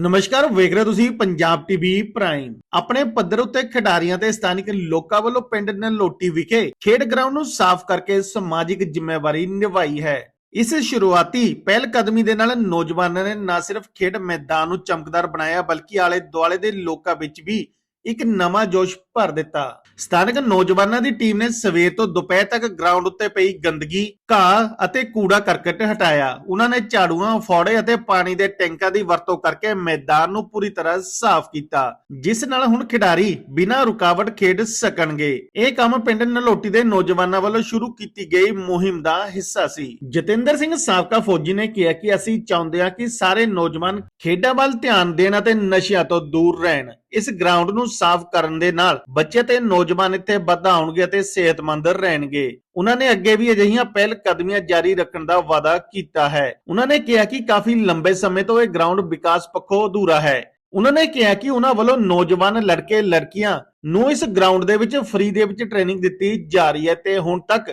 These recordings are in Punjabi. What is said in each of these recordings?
ਨਮਸਕਾਰ, ਵੇਖ ਰਹੇ ਤੁਸੀਂ ਪੰਜਾਬ ਟੀਵੀ ਪ੍ਰਾਈਮ। ਆਪਣੇ ਪੱਧਰ ਉੱਤੇ ਖਿਡਾਰੀਆਂ ਤੇ ਸਥਾਨਿਕ ਲੋਕਾਂ ਵੱਲੋਂ ਪਿੰਡ ਨਲੋਟੀ ਵਿਖੇ ਖੇਡ ਗਰਾਊਂਡ ਨੂੰ ਸਾਫ਼ ਕਰਕੇ ਸਮਾਜਿਕ ਜ਼ਿੰਮੇਵਾਰੀ ਨਿਭਾਈ ਹੈ। ਇਸ ਸ਼ੁਰੂਆਤੀ ਪਹਿਲ ਕਦਮੀ ਦੇ ਨਾਲ ਨੌਜਵਾਨਾਂ ਨੇ ਨਾ ਸਿਰਫ ਖੇਡ ਮੈਦਾਨ ਨੂੰ ਚਮਕਦਾਰ ਬਣਾਇਆ, ਬਲਕਿ ਆਲੇ ਦੁਆਲੇ ਦੇ ਲੋਕਾਂ ਵਿੱਚ ਵੀ ਇੱਕ ਨਵਾਂ ਜੋਸ਼ ਭਰ ਦਿੱਤਾ। ਸਥਾਨਕ ਨੌਜਵਾਨਾਂ ਦੀ ਟੀਮ ਨੇ ਸਵੇਰ ਤੋਂ ਦੁਪਹਿਰ ਤੱਕ ਗਰਾਊਂਡ ਉੱਤੇ ਪਈ ਗੰਦਗੀ ਘਾਹ ਅਤੇ ਕੂੜਾ ਕਰਕਟ ਹਟਾਇਆ। ਉਹਨਾਂ ਨੇ ਝਾੜੂਆਂ, ਫੌੜੇ ਅਤੇ ਪਾਣੀ ਦੇ ਟੈਂਕਾਂ ਦੀ ਵਰਤੋਂ ਕਰਕੇ ਮੈਦਾਨ ਨੂੰ ਪੂਰੀ ਤਰ੍ਹਾਂ ਸਾਫ਼ ਕੀਤਾ, ਜਿਸ ਨਾਲ ਹੁਣ ਖਿਡਾਰੀ ਬਿਨਾਂ ਰੁਕਾਵਟ ਖੇਡ ਸਕਣਗੇ। ਇਹ ਕੰਮ ਪਿੰਡ ਨਲੋਟੀ ਦੇ ਨੌਜਵਾਨਾਂ ਵੱਲੋਂ ਸ਼ੁਰੂ ਕੀਤੀ ਗਈ ਮੁਹਿੰਮ ਦਾ ਹਿੱਸਾ ਸੀ। ਜਤਿੰਦਰ ਸਿੰਘ ਸਾਬਕਾ ਫੌਜੀ ਨੇ ਕਿਹਾ ਕਿ ਅਸੀਂ ਚਾਹੁੰਦੇ ਹਾਂ ਕਿ ਸਾਰੇ ਨੌਜਵਾਨ ਖੇਡਾਂ ਵੱਲ ਧਿਆਨ ਦੇਣ ਅਤੇ ਨਸ਼ਿਆਂ ਤੋਂ ਦੂਰ ਰਹਿਣ। ਇਸ ਗਰਾਊਂਡ ਨੂੰ ਸਾਫ਼ ਕਰਨ ਦੇ ਨਾਲ ਬੱਚੇ ਤੇ ਨੌਜਵਾਨ ਇੱਥੇ ਵਧਾਉਣਗੇ ਅਤੇ ਸਿਹਤਮੰਦ ਰਹਿਣਗੇ। ਉਹਨਾਂ ਨੇ ਅੱਗੇ ਵੀ ਅਜਿਹੀਆਂ ਪਹਿਲ ਕਦਮੀਆਂ ਜਾਰੀ ਰੱਖਣ ਦਾ ਵਾਅਦਾ ਕੀਤਾ ਹੈ। ਉਹਨਾਂ ਨੇ ਕਿਹਾ ਕਿ ਕਾਫੀ ਲੰਬੇ ਸਮੇਂ ਤੋਂ ਇਹ ਗਰਾਊਂਡ ਵਿਕਾਸ ਪੱਖੋਂ ਅਧੂਰਾ ਹੈ। ਉਹਨਾਂ ਨੇ ਕਿਹਾ ਕਿ ਉਹਨਾਂ ਵੱਲੋਂ ਨੌਜਵਾਨ ਲੜਕੇ ਲੜਕੀਆਂ ਨੂੰ ਇਸ ਗਰਾਊਂਡ ਦੇ ਵਿੱਚ ਫ੍ਰੀ ਦੇ ਵਿੱਚ ਟ੍ਰੇਨਿੰਗ ਦਿੱਤੀ ਜਾ ਰਹੀ ਹੈ ਤੇ ਹੁਣ ਤੱਕ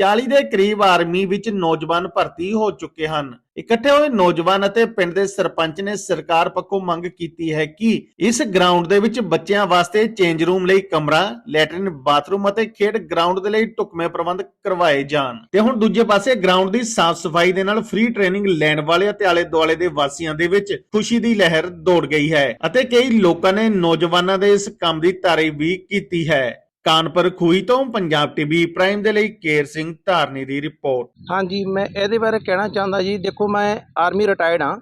40 ਦੇ ਕਰੀਬ ਆਰਮੀ ਵਿੱਚ ਨੌਜਵਾਨ ਭਰਤੀ ਹੋ ਚੁੱਕੇ ਹਨ। ਇਕੱਠੇ ਹੋਏ ਨੌਜਵਾਨ ਅਤੇ ਪਿੰਡ ਦੇ ਸਰਪੰਚ ਨੇ ਸਰਕਾਰ ਪੱਖੋਂ ਮੰਗ ਕੀਤੀ ਹੈ ਕਿ ਇਸ ਗਰਾਊਂਡ ਦੇ ਵਿੱਚ ਬੱਚਿਆਂ ਵਾਸਤੇ ਚੇਂਜ ਰੂਮ ਲਈ ਕਮਰਾ, ਲੈਟਰਿਨ, ਬਾਥਰੂਮ ਅਤੇ ਖੇਡ ਗਰਾਊਂਡ ਦੇ ਲਈ ਢੁਕਵੇਂ ਪ੍ਰਬੰਧ ਕਰਵਾਏ ਜਾਣ। ਤੇ ਹੁਣ ਦੂਜੇ ਪਾਸੇ ਗਰਾਊਂਡ ਦੀ ਸਾਫ਼ ਸਫ਼ਾਈ ਦੇ ਨਾਲ ਫ੍ਰੀ ਟ੍ਰੇਨਿੰਗ ਲੈਣ ਵਾਲੇ ਅਤੇ ਆਲੇ ਦੁਆਲੇ ਦੇ ਵਾਸੀਆਂ ਦੇ ਵਿੱਚ ਖੁਸ਼ੀ ਦੀ ਲਹਿਰ ਦੌੜ ਗਈ ਹੈ ਅਤੇ ਕਈ ਲੋਕਾਂ ਨੇ ਨੌਜਵਾਨਾਂ ਦੇ ਇਸ ਕੰਮ ਦੀ ਤਾਰੀਫ ਵੀ ਕੀਤੀ ਹੈ। ਕਾਨਪੁਰ ਖੂਹੀ ਤੋਂ ਪੰਜਾਬ ਟੀਵੀ ਪ੍ਰਾਈਮ ਦੇ ਲਈ ਕੇਰ ਸਿੰਘ ਧਾਰਨੀ ਦੀ ਰਿਪੋਰਟ। ਹਾਂਜੀ, ਮੈਂ ਇਹਦੇ ਬਾਰੇ ਕਹਿਣਾ ਚਾਹੁੰਦਾ ਜੀ, ਦੇਖੋ ਮੈਂ ਆਰਮੀ ਰਿਟਾਇਰਡ ਹਾਂ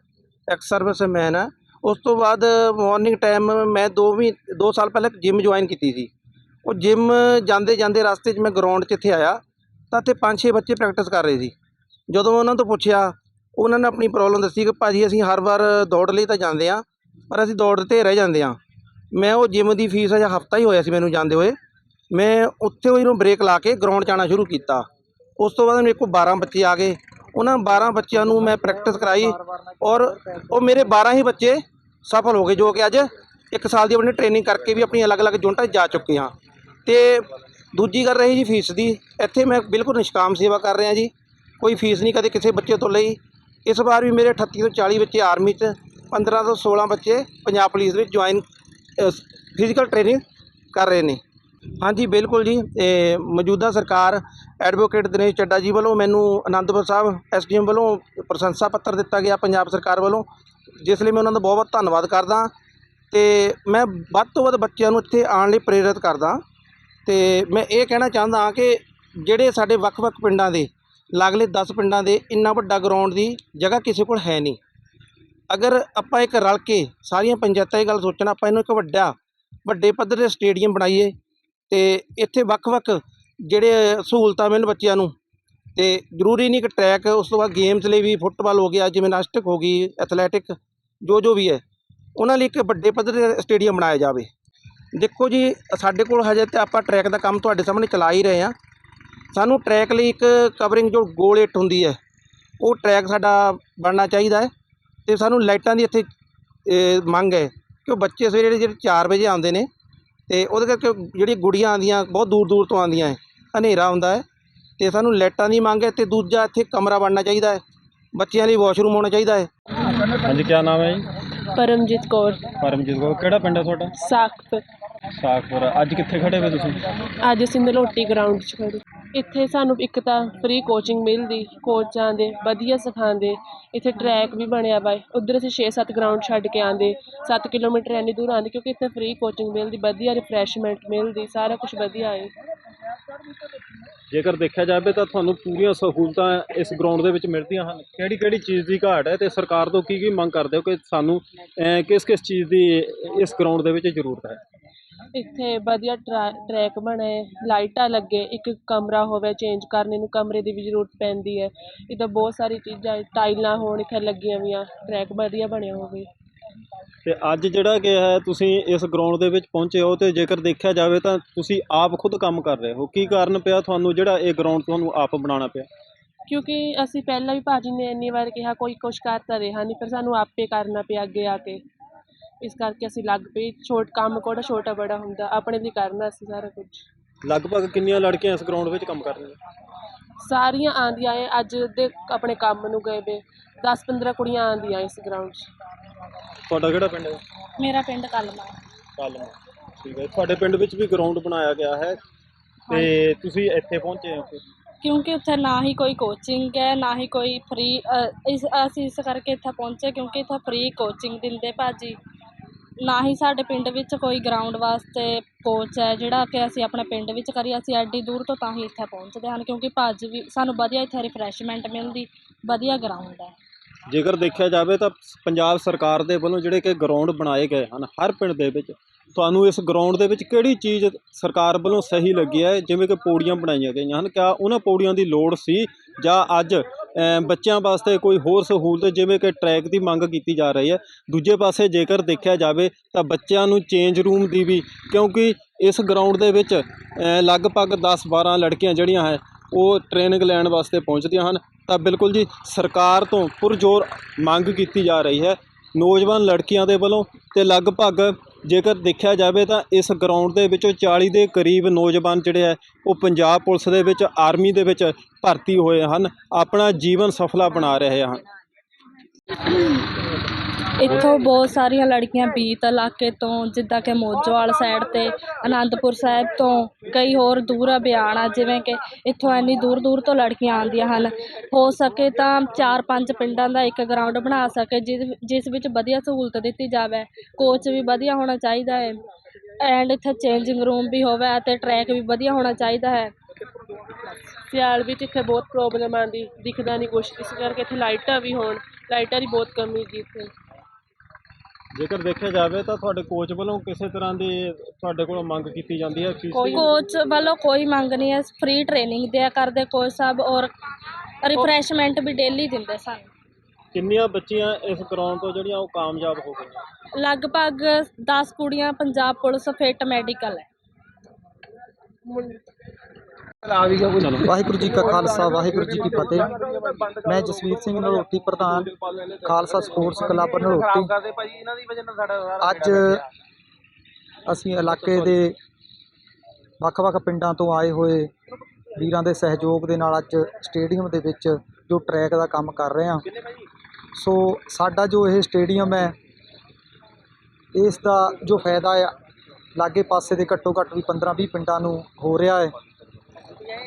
ਐਕਸ ਸਰਵਿਸਮੈਨ ਹਾਂ। ਉਸ ਤੋਂ ਬਾਅਦ ਮਾਰਨਿੰਗ ਟਾਈਮ ਮੈਂ ਦੋ ਵੀ 2 ਸਾਲ ਪਹਿਲਾਂ ਜਿਮ ਜੁਆਇਨ ਕੀਤੀ ਸੀ। ਉਹ ਜਿਮ ਜਾਂਦੇ ਜਾਂਦੇ ਰਸਤੇ 'ਚ ਮੈਂ ਗਰਾਊਂਡ 'ਚ ਇੱਥੇ ਆਇਆ, ਤਾਂ ਇੱਥੇ ਪੰਜ ਛੇ ਬੱਚੇ ਪ੍ਰੈਕਟਿਸ ਕਰ ਰਹੇ ਸੀ। ਜਦੋਂ ਉਹਨਾਂ ਤੋਂ ਪੁੱਛਿਆ, ਉਹਨਾਂ ਨੇ ਆਪਣੀ ਪ੍ਰੋਬਲਮ ਦੱਸੀ ਕਿ ਭਾਜੀ ਅਸੀਂ ਹਰ ਵਾਰ ਦੌੜ ਲਈ ਤਾਂ ਜਾਂਦੇ ਆ ਪਰ ਅਸੀਂ ਦੌੜ ਤੇ ਰਹਿ ਜਾਂਦੇ ਆ ਮੈਂ ਉਹ ਜਿਮ ਦੀ ਫੀਸ ਅਜੇ ਹਫਤਾ ਹੀ ਹੋਇਆ ਸੀ ਮੈਨੂੰ ਜਾਂਦੇ ਹੋਏ। ਮੈਂ ਉੱਥੇ ਹੀ ਨੂੰ ਬ੍ਰੇਕ ਲਾ ਕੇ ਗਰਾਊਂਡ 'ਚ ਆਉਣਾ ਸ਼ੁਰੂ ਕੀਤਾ। ਉਸ ਤੋਂ ਬਾਅਦ ਮੇਰੇ ਕੋਲ 12 ਬੱਚੇ ਆ ਗਏ। ਉਹਨਾਂ 12 ਬੱਚਿਆਂ ਨੂੰ ਮੈਂ ਪ੍ਰੈਕਟਿਸ ਕਰਾਈ ਔਰ ਉਹ ਮੇਰੇ 12 ਹੀ ਬੱਚੇ ਸਫਲ ਹੋ ਗਏ, ਜੋ ਕਿ ਅੱਜ ਇੱਕ ਸਾਲ ਦੀ ਆਪਣੀ ਟ੍ਰੇਨਿੰਗ ਕਰਕੇ ਵੀ ਆਪਣੀ ਅਲੱਗ-ਅਲੱਗ ਯੂਨਿਟਾਂ 'ਚ ਜਾ ਚੁੱਕੇ ਹਾਂ ਤੇ ਦੂਜੀ ਗੱਲ ਰਹੀ ਜੀ ਫੀਸ ਦੀ। ਇੱਥੇ ਮੈਂ ਬਿਲਕੁਲ ਨਿਸ਼ਕਾਮ ਸੇਵਾ ਕਰ ਰਿਹਾ ਜੀ। ਕੋਈ ਫੀਸ ਨਹੀਂ ਕਦੇ ਕਿਸੇ ਬੱਚੇ ਤੋਂ ਲਈ। ਇਸ ਵਾਰ ਵੀ ਮੇਰੇ 38 ਤੋਂ 40 ਬੱਚੇ ਆਰਮੀ 'ਚ 15 ਤੋਂ 16 ਬੱਚੇ ਪੰਜਾਬ ਪੁਲਿਸ ਵਿੱਚ ਜੁਆਇਨ ਫਿਜ਼ੀਕਲ ਟ੍ਰੇਨਿੰਗ ਕਰ ਰਹੇ ਨੇ। ਹਾਂਜੀ, ਬਿਲਕੁਲ ਜੀ। ਇਹ ਮੌਜੂਦਾ ਸਰਕਾਰ ਐਡਵੋਕੇਟ ਦਿਨੇਸ਼ ਚੱਡਾ ਜੀ ਵੱਲੋਂ ਮੈਨੂੰ ਆਨੰਦਪੁਰ ਸਾਹਿਬ ਐਸਡੀਐਮ ਵੱਲੋਂ ਪ੍ਰਸ਼ੰਸਾ ਪੱਤਰ ਦਿੱਤਾ ਗਿਆ ਪੰਜਾਬ ਸਰਕਾਰ ਵੱਲੋਂ, ਜਿਸ ਲਈ ਮੈਂ ਉਹਨਾਂ ਦਾ ਬਹੁਤ ਬਹੁਤ ਧੰਨਵਾਦ ਕਰਦਾ। ਤੇ ਮੈਂ ਵੱਧ ਤੋਂ ਵੱਧ ਬੱਚਿਆਂ ਨੂੰ ਇੱਥੇ ਆਉਣ ਲਈ ਪ੍ਰੇਰਿਤ ਕਰਦਾ। ਤੇ ਮੈਂ ਇਹ ਕਹਿਣਾ ਚਾਹੁੰਦਾ ਹਾਂ ਕਿ ਜਿਹੜੇ ਸਾਡੇ ਵੱਖ-ਵੱਖ ਪਿੰਡਾਂ ਦੇ, ਲਾਗਲੇ 10 ਪਿੰਡਾਂ ਦੇ ਇੰਨਾ ਵੱਡਾ ਗਰਾਊਂਡ ਦੀ ਜਗ੍ਹਾ ਕਿਸੇ ਕੋਲ ਹੈ ਨਹੀਂ। ਅਗਰ ਆਪਾਂ ਇੱਕ ਰਲ ਕੇ ਸਾਰੀਆਂ ਪੰਚਾਇਤਾਂ ਇਹ ਗੱਲ ਸੋਚਣਾ, ਆਪਾਂ ਇਹਨੂੰ ਇੱਕ ਵੱਡਾ, ਵੱਡੇ ਪੱਧਰ ਦੇ ਸਟੇਡੀਅਮ ਬਣਾਈਏ ਅਤੇ ਇੱਥੇ ਵੱਖ-ਵੱਖ ਜਿਹੜੇ ਸਹੂਲਤਾਂ ਮਿਲਣ ਬੱਚਿਆਂ ਨੂੰ ਅਤੇ ਜ਼ਰੂਰੀ ਨਹੀਂ ਕਿ ਟਰੈਕ ਉਸ ਤੋਂ ਬਾਅਦ ਗੇਮਸ ਲਈ ਵੀ ਫੁੱਟਬਾਲ ਹੋ ਗਿਆ ਜਿਮਨਾਸਟਿਕ ਹੋ ਗਈ ਐਥਲੈਟਿਕ ਜੋ ਜੋ ਵੀ ਹੈ, ਉਹਨਾਂ ਲਈ ਇੱਕ ਵੱਡੇ ਪੱਧਰ 'ਤੇ ਸਟੇਡੀਅਮ ਬਣਾਇਆ ਜਾਵੇ। ਦੇਖੋ ਜੀ, ਸਾਡੇ ਕੋਲ ਹਜੇ ਤਾਂ ਆਪਾਂ ਟਰੈਕ ਦਾ ਕੰਮ ਤੁਹਾਡੇ ਸਾਹਮਣੇ ਚਲਾ ਹੀ ਰਹੇ ਹਾਂ। ਸਾਨੂੰ ਟਰੈਕ ਲਈ ਇੱਕ ਕਵਰਿੰਗ ਜੋ ਗੋਲ ਇੱਟ ਹੁੰਦੀ ਹੈ, ਉਹ ਟਰੈਕ ਸਾਡਾ ਬਣਨਾ ਚਾਹੀਦਾ ਹੈ ਅਤੇ ਸਾਨੂੰ ਲਾਈਟਾਂ ਦੀ ਇੱਥੇ ਮੰਗ ਹੈ ਕਿ ਉਹ ਬੱਚੇ ਸਵੇਰੇ ਜਿਹੜੇ 4 ਵਜੇ ਆਉਂਦੇ ਨੇ ਤੇ ਉਹਦੇ ਕਰਕੇ ਜਿਹੜੀ ਗੁੜੀਆਂ ਆਉਂਦੀਆਂ ਬਹੁਤ ਦੂਰ ਦੂਰ ਤੋਂ ਆਉਂਦੀਆਂ ਹੈ ਹਨੇਰਾ ਹੁੰਦਾ ਹੈ ਤੇ ਸਾਨੂੰ ਲਾਈਟਾਂ ਦੀ ਮੰਗ ਹੈ ਤੇ ਦੂਜਾ ਇੱਥੇ ਕਮਰਾ ਬਣਨਾ ਚਾਹੀਦਾ ਹੈ ਬੱਚਿਆਂ ਲਈ ਵਾਸ਼ਰੂਮ ਹੋਣਾ ਚਾਹੀਦਾ ਹੈ ਹਾਂਜੀ ਕੀ ਨਾਮ ਹੈ ਜੀ? ਪਰਮਜੀਤ ਕੌਰ। ਪਰਮਜੀਤ ਕੌਰ ਕਿਹੜਾ ਪਿੰਡ ਹੈ ਤੁਹਾਡਾ? ਸਾਖਤ ਸਾਖਪੁਰ। ਅੱਜ ਕਿੱਥੇ ਖੜੇ ਹੋ ਤੁਸੀਂ? ਅੱਜ ਅਸੀਂ ਨਲੋਟੀ ਗਰਾਊਂਡ 'ਚ ਖੜੇ। ਇੱਥੇ ਸਾਨੂੰ ਇੱਕ ਤਾਂ ਫ੍ਰੀ ਕੋਚਿੰਗ ਮਿਲਦੀ ਕੋਚਾਂ ਦੇ ਵਧੀਆ ਸਿਖਾਉਂਦੇ, ਇੱਥੇ ਟਰੈਕ ਵੀ ਬਣਿਆ ਵਾ। ਉੱਧਰ ਅਸੀਂ 6-7 ਗਰਾਊਂਡ ਛੱਡ ਕੇ ਆਉਂਦੇ, ਸੱਤ ਕਿਲੋਮੀਟਰ ਇੰਨੀ ਦੂਰ ਆਉਂਦੇ ਕਿਉਂਕਿ ਇੱਥੇ ਫ੍ਰੀ ਕੋਚਿੰਗ ਮਿਲਦੀ, ਵਧੀਆ ਰਿਫਰੈਸ਼ਮੈਂਟ ਮਿਲਦੀ, ਸਾਰਾ ਕੁਝ ਵਧੀਆ ਹੈ ਜੇਕਰ ਦੇਖਿਆ ਜਾਵੇ ਤਾਂ ਤੁਹਾਨੂੰ ਪੂਰੀਆਂ ਸਹੂਲਤਾਂ ਇਸ ਗਰਾਊਂਡ ਦੇ ਵਿੱਚ ਮਿਲਦੀਆਂ ਹਨ। ਕਿਹੜੀ ਕਿਹੜੀ ਚੀਜ਼ ਦੀ ਘਾਟ ਹੈ ਤੇ ਸਰਕਾਰ ਤੋਂ ਕੀ ਕੀ ਮੰਗ ਕਰਦੇ ਹੋ ਕਿ ਸਾਨੂੰ ਕਿਸ ਕਿਸ ਚੀਜ਼ ਦੀ ਇਸ ਗਰਾਊਂਡ ਦੇ ਵਿੱਚ ਜ਼ਰੂਰਤ ਹੈ? ਇੱਥੇ ਵਧੀਆ ਟਰਾ- ਟਰੈਕ ਬਣੇ ਲਾਈਟਾਂ ਲੱਗੇ ਇੱਕ ਕਮਰਾ ਹੋਵੇ ਚੇਂਜ ਕਰਨੇ ਨੂੰ ਕਮਰੇ ਦੀ ਵੀ ਜ਼ਰੂਰਤ ਪੈਂਦੀ ਹੈ। ਇੱਦਾਂ ਬਹੁਤ ਸਾਰੀ ਚੀਜ਼ਾਂ ਟਾਈਲਾਂ ਹੋਣ ਇੱਥੇ ਲੱਗੀਆਂ ਵੀਆਂ ਟਰੈਕ ਵਧੀਆ ਬਣਿਆ ਹੋਵੇ। ਤੇ ਅੱਜ ਜਿਹੜਾ ਕਿ ਹੈ ਤੁਸੀਂ ਇਸ ਗਰਾਊਂਡ ਦੇ ਵਿੱਚ ਪਹੁੰਚੇ ਹੋ ਤੇ ਜੇਕਰ ਦੇਖਿਆ ਜਾਵੇ ਤਾਂ ਤੁਸੀਂ ਆਪ ਖੁਦ ਕੰਮ ਕਰ ਰਹੇ ਹੋ। ਕੀ ਕਾਰਨ ਪਿਆ ਤੁਹਾਨੂੰ ਜਿਹੜਾ ਇਹ ਗਰਾਊਂਡ ਤੁਹਾਨੂੰ ਆਪ ਬਣਾਉਣਾ ਪਿਆ? ਕਿਉਂਕਿ ਅਸੀਂ ਪਹਿਲਾਂ ਵੀ ਭਾਜੀ ਨੇ ਇੰਨੀ ਵਾਰ ਕਿਹਾ ਕੋਈ ਕੁਛ ਕਰ ਤਾਂ ਰਿਹਾ ਨਹੀਂ ਪਰ ਸਾਨੂੰ ਆਪੇ ਕਰਨਾ ਪਿਆ ਅੱਗੇ ਆ ਕੇ। ਇਸ ਕਰਕੇ ਅਸੀਂ ਲੱਗ ਪਏ ਛੋਟ ਕੰਮ ਕੋੜਾ ਛੋਟਾ ਬੜਾ ਹੁੰਦਾ ਆਪਣੇ ਲਈ ਕਰਨਾ ਅਸੀਂ ਸਾਰਾ ਕੁਝ। ਲਗਭਗ ਕਿੰਨੀਆਂ ਲੜਕੀਆਂ ਇਸ ਗਰਾਊਂਡ ਵਿੱਚ ਕੰਮ ਕਰ ਰਹੀਆਂ ਸਾਰੀਆਂ ਆਂਦੀਆਂ ਏ ਅੱਜ ਦੇ ਆਪਣੇ ਕੰਮ ਨੂੰ ਗਏ ਵੇ 10 15 ਕੁੜੀਆਂ ਆਂਦੀਆਂ ਇਸ ਗਰਾਊਂਡ 'ਚ। ਤੁਹਾਡਾ ਕਿਹੜਾ ਪਿੰਡ ਹੈ? ਮੇਰਾ ਪਿੰਡ ਕਲਮਾ। ਹੈ ਕਲਮ ਠੀਕ ਹੈ। ਤੁਹਾਡੇ ਪਿੰਡ ਵਿੱਚ ਵੀ ਗਰਾਊਂਡ ਬਣਾਇਆ ਗਿਆ ਹੈ ਤੇ ਤੁਸੀਂ ਇੱਥੇ ਪਹੁੰਚੇ ਹੋ ਕਿਉਂਕਿ ਉੱਥੇ ਨਾ ਹੀ ਕੋਈ ਕੋਚਿੰਗ ਹੈ ਨਾ ਹੀ ਕੋਈ ਫ੍ਰੀ ਇਸ ਅਸੀਂ ਇਸ ਕਰਕੇ ਇੱਥੇ ਪਹੁੰਚੇ ਕਿਉਂਕਿ ਇੱਥੇ ਫ੍ਰੀ ਕੋਚਿੰਗ ਦਿੰਦੇ ਭਾਜੀ। ਨਾ ਹੀ ਸਾਡੇ ਪਿੰਡ ਵਿੱਚ ਕੋਈ ਗਰਾਊਂਡ ਵਾਸਤੇ ਕੋਚ ਹੈ ਜਿਹੜਾ ਕਿ ਅਸੀਂ ਆਪਣੇ ਪਿੰਡ ਵਿੱਚ ਕਰੀਏ, ਅਸੀਂ ਐਡੀ ਦੂਰ ਤੋਂ ਤਾਂ ਹੀ ਇੱਥੇ ਪਹੁੰਚਦੇ ਹਨ ਕਿਉਂਕਿ ਭਾਜੀ ਵੀ ਸਾਨੂੰ ਵਧੀਆ ਇੱਥੇ ਰਿਫਰੈਸ਼ਮੈਂਟ ਮਿਲਦੀ, ਵਧੀਆ ਗਰਾਊਂਡ ਹੈ। ਜੇਕਰ ਦੇਖਿਆ ਜਾਵੇ ਤਾਂ ਪੰਜਾਬ ਸਰਕਾਰ ਦੇ ਵੱਲੋਂ ਜਿਹੜੇ ਕਿ ਗਰਾਊਂਡ ਬਣਾਏ ਗਏ ਹਨ ਹਰ ਪਿੰਡ ਦੇ ਵਿੱਚ, ਤੁਹਾਨੂੰ ਇਸ ਗਰਾਊਂਡ ਦੇ ਵਿੱਚ ਕਿਹੜੀ ਚੀਜ਼ ਸਰਕਾਰ ਵੱਲੋਂ ਸਹੀ ਲੱਗੀ ਹੈ? ਜਿਵੇਂ ਕਿ ਪੌੜੀਆਂ ਬਣਾਈਆਂ ਗਈਆਂ ਹਨ, ਕਿਆ ਉਹਨਾਂ ਪੌੜੀਆਂ ਦੀ ਲੋੜ ਸੀ ਜਾਂ ਅੱਜ ਬੱਚਿਆਂ ਵਾਸਤੇ ਕੋਈ ਹੋਰ ਸਹੂਲਤ, ਜਿਵੇਂ ਕਿ ਟਰੈਕ ਦੀ ਮੰਗ ਕੀਤੀ ਜਾ ਰਹੀ ਹੈ। ਦੂਜੇ ਪਾਸੇ ਜੇਕਰ ਦੇਖਿਆ ਜਾਵੇ ਤਾਂ ਬੱਚਿਆਂ ਨੂੰ ਚੇਂਜ ਰੂਮ ਦੀ ਵੀ, ਕਿਉਂਕਿ ਇਸ ਗਰਾਊਂਡ ਦੇ ਵਿੱਚ ਲਗਭਗ 10-12 ਲੜਕੀਆਂ ਜਿਹੜੀਆਂ ਹੈ, ਉਹ ਟ੍ਰੇਨਿੰਗ ਲੈਣ ਵਾਸਤੇ ਪਹੁੰਚਦੀਆਂ ਹਨ। ਤਾਂ ਬਿਲਕੁਲ ਜੀ, ਸਰਕਾਰ ਤੋਂ ਪੁਰਜ਼ੋਰ ਮੰਗ ਕੀਤੀ ਜਾ ਰਹੀ ਹੈ। ਨੌਜਵਾਨ ਲੜਕੀਆਂ ਦੇ ਵੱਲੋਂ ਤੇ ਲਗਭਗ ਜੇਕਰ ਦੇਖਿਆ ਜਾਵੇ ਤਾਂ ਇਸ ਗਰਾਊਂਡ ਦੇ ਵਿੱਚੋਂ 40 ਦੇ ਕਰੀਬ ਨੌਜਵਾਨ ਜਿਹੜੇ ਹੈ, ਉਹ ਪੰਜਾਬ ਪੁਲਿਸ ਦੇ ਵਿੱਚ, ਆਰਮੀ ਦੇ ਵਿੱਚ ਭਰਤੀ ਹੋਏ ਹਨ, ਆਪਣਾ ਜੀਵਨ ਸਫਲਾ ਬਣਾ ਰਹੇ ਹਨ। ਇੱਥੋਂ ਬਹੁਤ ਸਾਰੀਆਂ ਲੜਕੀਆਂ ਬੀਤ ਇਲਾਕੇ ਤੋਂ, ਜਿੱਦਾਂ ਕਿ ਮੋਜੋਵਾਲ ਸਾਈਡ ਤੇ, ਅਨੰਦਪੁਰ ਸਾਹਿਬ ਤੋਂ, ਕਈ ਹੋਰ ਦੂਰ ਅਭਿਆਨ ਆ, ਜਿਵੇਂ ਕਿ ਇੱਥੋਂ ਇੰਨੀ ਦੂਰ ਦੂਰ ਤੋਂ ਲੜਕੀਆਂ ਆਉਂਦੀਆਂ ਹਨ। ਹੋ ਸਕੇ ਤਾਂ ਚਾਰ ਪੰਜ ਪਿੰਡਾਂ ਦਾ ਇੱਕ ਗਰਾਊਂਡ ਬਣਾ ਸਕੇ ਜਿਸ ਜਿਸ ਵਿੱਚ ਵਧੀਆ ਸਹੂਲਤ ਦਿੱਤੀ ਜਾਵੇ। ਕੋਚ ਵੀ ਵਧੀਆ ਹੋਣਾ ਚਾਹੀਦਾ ਹੈ ਐਂਡ ਇੱਥੇ ਚੇਂਜਿੰਗ ਰੂਮ ਵੀ ਹੋਵੇ ਅਤੇ ਟਰੈਕ ਵੀ ਵਧੀਆ ਹੋਣਾ ਚਾਹੀਦਾ ਹੈ। ਸਿਆਲ ਵਿੱਚ ਇੱਥੇ ਬਹੁਤ ਪ੍ਰੋਬਲਮ ਆਉਂਦੀ, ਦਿਖਦਾ ਨਹੀਂ ਕੁਛ, ਇਸ ਕਰਕੇ ਇੱਥੇ ਲਾਈਟਾਂ ਵੀ ਹੋਣ, ਲਾਈਟਾਂ ਦੀ ਬਹੁਤ ਕਮੀ ਜੀ ਇੱਥੇ। ਜੇਕਰ ਦੇਖਿਆ ਜਾਵੇ ਤਾਂ ਤੁਹਾਡੇ ਕੋਚ ਵੱਲੋਂ ਕਿਸੇ ਤਰ੍ਹਾਂ ਦੀ ਤੁਹਾਡੇ ਕੋਲੋਂ ਮੰਗ ਕੀਤੀ ਜਾਂਦੀ ਹੈ ਫੀਸ ਦੀ? ਕੋਚ ਵੱਲੋਂ ਕੋਈ ਮੰਗ ਨਹੀਂ ਹੈ ਫ੍ਰੀ ਟ੍ਰੇਨਿੰਗ ਦਿਆ ਕਰਦੇ ਕੋਚ ਸਾਹਿਬ ਔਰ ਰਿਫਰੈਸ਼ਮੈਂਟ ਵੀ ਡੇਲੀ ਦਿੰਦੇ ਸਾਨੂੰ। ਕਿੰਨੀਆਂ ਬੱਚੀਆਂ ਇਸ ਗਰਾਊਂਡ ਤੋਂ ਜਿਹੜੀਆਂ ਉਹ ਕਾਮਯਾਬ ਹੋ ਗਈਆਂ? ਲਗਭਗ 10 ਕੁੜੀਆਂ ਪੰਜਾਬ ਪੁਲਿਸ ਫਿੱਟ ਮੈਡੀਕਲ ਹੈ। ਵਾਹਿਗੁਰੂ ਜੀ ਕਾ ਖਾਲਸਾ, ਵਾਹਿਗੁਰੂ ਜੀ ਕੀ ਫਤਿਹ। ਮੈਂ ਜਸਵੀਰ ਸਿੰਘ ਨਰੋਟੀ, ਪ੍ਰਧਾਨ ਖਾਲਸਾ ਸਪੋਰਟਸ ਕਲੱਬ ਨਰੋਟੀ। ਅੱਜ ਅਸੀਂ ਇਲਾਕੇ ਦੇ ਵੱਖ-ਵੱਖ ਪਿੰਡਾਂ ਤੋਂ ਆਏ ਹੋਏ ਵੀਰਾਂ ਦੇ ਸਹਿਯੋਗ ਦੇ ਨਾਲ ਅੱਜ ਸਟੇਡੀਅਮ ਦੇ ਵਿੱਚ ਜੋ ਟਰੈਕ ਦਾ ਕੰਮ ਕਰ ਰਹੇ ਹਾਂ। ਸੋ ਸਾਡਾ ਜੋ ਇਹ ਸਟੇਡੀਅਮ ਹੈ, ਇਸ ਦਾ ਜੋ ਫਾਇਦਾ ਆ, ਲਾਗੇ ਪਾਸੇ ਦੇ ਘੱਟੋ ਘੱਟ ਵੀ 15-20 ਪਿੰਡਾਂ ਨੂੰ ਹੋ ਰਿਹਾ ਹੈ।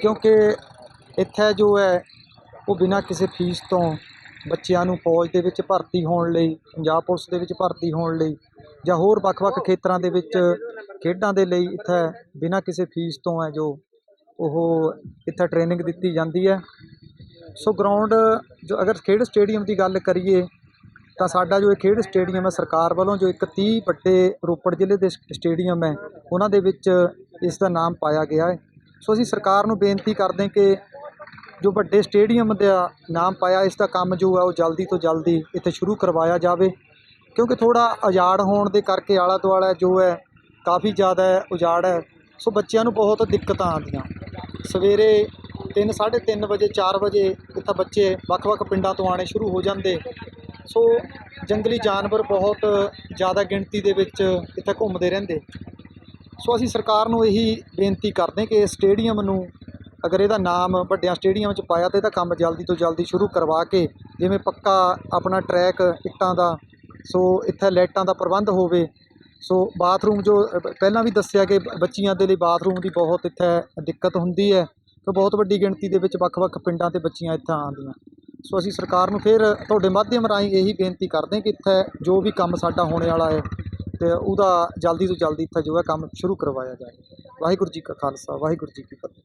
ਕਿਉਂਕਿ ਇੱਥੇ ਜੋ ਹੈ, ਉਹ ਬਿਨਾਂ ਕਿਸੇ ਫੀਸ ਤੋਂ ਬੱਚਿਆਂ ਨੂੰ ਫੌਜ ਦੇ ਵਿੱਚ ਭਰਤੀ ਹੋਣ ਲਈ, ਪੰਜਾਬ ਪੁਲਿਸ ਦੇ ਵਿੱਚ ਭਰਤੀ ਹੋਣ ਲਈ ਜਾਂ ਹੋਰ ਵੱਖ-ਵੱਖ ਖੇਤਰਾਂ ਦੇ ਵਿੱਚ ਖੇਡਾਂ ਦੇ ਲਈ ਇੱਥੇ ਬਿਨਾਂ ਕਿਸੇ ਫੀਸ ਤੋਂ ਹੈ ਜੋ ਉਹ ਇੱਥੇ ਟ੍ਰੇਨਿੰਗ ਦਿੱਤੀ ਜਾਂਦੀ ਹੈ। ਸੋ ਗਰਾਊਂਡ ਜੋ ਅਗਰ ਖੇਡ ਸਟੇਡੀਅਮ ਦੀ ਗੱਲ ਕਰੀਏ, ਤਾਂ ਸਾਡਾ ਜੋ ਇਹ ਖੇਡ ਸਟੇਡੀਅਮ ਹੈ, ਸਰਕਾਰ ਵੱਲੋਂ ਜੋ ਇੱਕ 30 ਵੱਡੇ ਰੋਪੜ ਜ਼ਿਲ੍ਹੇ ਦੇ ਸਟੇਡੀਅਮ ਹੈ, ਉਹਨਾਂ ਦੇ ਵਿੱਚ ਇਸ ਦਾ ਨਾਮ ਪਾਇਆ ਗਿਆ ਹੈ। ਸੋ ਅਸੀਂ ਸਰਕਾਰ ਨੂੰ ਬੇਨਤੀ ਕਰਦੇ ਕਿ ਜੋ ਵੱਡੇ ਸਟੇਡੀਅਮ ਦਾ ਨਾਮ ਪਾਇਆ, ਇਸ ਦਾ ਕੰਮ ਜੋ ਹੈ ਉਹ ਜਲਦੀ ਤੋਂ ਜਲਦੀ ਇੱਥੇ ਸ਼ੁਰੂ ਕਰਵਾਇਆ ਜਾਵੇ। ਕਿਉਂਕਿ ਥੋੜਾ ਉਜਾੜ ਹੋਣ ਦੇ ਕਰਕੇ ਆਲਾ ਦੁਆਲਾ ਜੋ ਹੈ, ਕਾਫੀ ਜ਼ਿਆਦਾ ਉਜਾੜ ਹੈ। ਸੋ ਬੱਚਿਆਂ ਨੂੰ ਬਹੁਤ ਦਿੱਕਤਾਂ ਆਉਂਦੀਆਂ। ਸਵੇਰੇ 3 3:30 ਵਜੇ 4 ਵਜੇ ਇੱਥੇ ਬੱਚੇ ਵੱਖ-ਵੱਖ ਪਿੰਡਾਂ ਤੋਂ ਆਣੇ ਸ਼ੁਰੂ ਹੋ ਜਾਂਦੇ। ਸੋ ਜੰਗਲੀ ਜਾਨਵਰ ਬਹੁਤ ਜ਼ਿਆਦਾ ਗਿਣਤੀ ਦੇ ਵਿੱਚ ਇੱਥੇ ਘੁੰਮਦੇ ਰਹਿੰਦੇ। ਸੋ ਅਸੀਂ ਸਰਕਾਰ ਨੂੰ ਇਹੀ ਬੇਨਤੀ ਕਰਦੇ ਕਿ ਸਟੇਡੀਅਮ ਨੂੰ ਅਗਰ ਇਹਦਾ ਨਾਮ ਵੱਡਿਆਂ ਸਟੇਡੀਅਮ 'ਚ ਪਾਇਆ ਤੇ ਇਹਦਾ ਕੰਮ ਜਲਦੀ ਤੋਂ ਜਲਦੀ ਸ਼ੁਰੂ ਕਰਵਾ ਕੇ ਜਿਵੇਂ ਪੱਕਾ ਆਪਣਾ ਟਰੈਕ ਇੱਟਾਂ ਦਾ, ਸੋ ਇੱਥੇ ਲਾਈਟਾਂ ਦਾ ਪ੍ਰਬੰਧ ਹੋਵੇ। ਸੋ ਬਾਥਰੂਮ ਜੋ, ਪਹਿਲਾਂ ਵੀ ਦੱਸਿਆ ਕਿ ਬ- ਬੱਚੀਆਂ ਦੇ ਲਈ ਬਾਥਰੂਮ ਦੀ ਬਹੁਤ ਇੱਥੇ ਦਿੱਕਤ ਹੁੰਦੀ ਹੈ ਸੋ ਬਹੁਤ ਵੱਡੀ ਗਿਣਤੀ ਦੇ ਵਿੱਚ ਵੱਖ-ਵੱਖ ਪਿੰਡਾਂ ਤੇ ਬੱਚੀਆਂ ਇੱਥੇ ਆਉਂਦੀਆਂ। ਸੋ ਅਸੀਂ ਸਰਕਾਰ ਨੂੰ ਫਿਰ ਤੁਹਾਡੇ ਮਾਧਿਅਮ ਰਾਹੀਂ ਇਹੀ ਬੇਨਤੀ ਕਰਦੇ ਕਿ ਇੱਥੇ ਜੋ ਵੀ ਕੰਮ ਸਾਡਾ ਹੋਣੇ ਵਾਲਾ ਹੈ ਤੇ ਉਹਦਾ ਜਲਦੀ ਤੋਂ ਜਲਦੀ ਇੱਥੇ ਜੋ ਹੈ ਕੰਮ ਸ਼ੁਰੂ ਕਰਵਾਇਆ ਜਾਏ। ਵਾਹਿਗੁਰੂ ਜੀ ਕਾ ਖਾਲਸਾ, ਵਾਹਿਗੁਰੂ ਜੀ ਕੀ ਫਤਿਹ।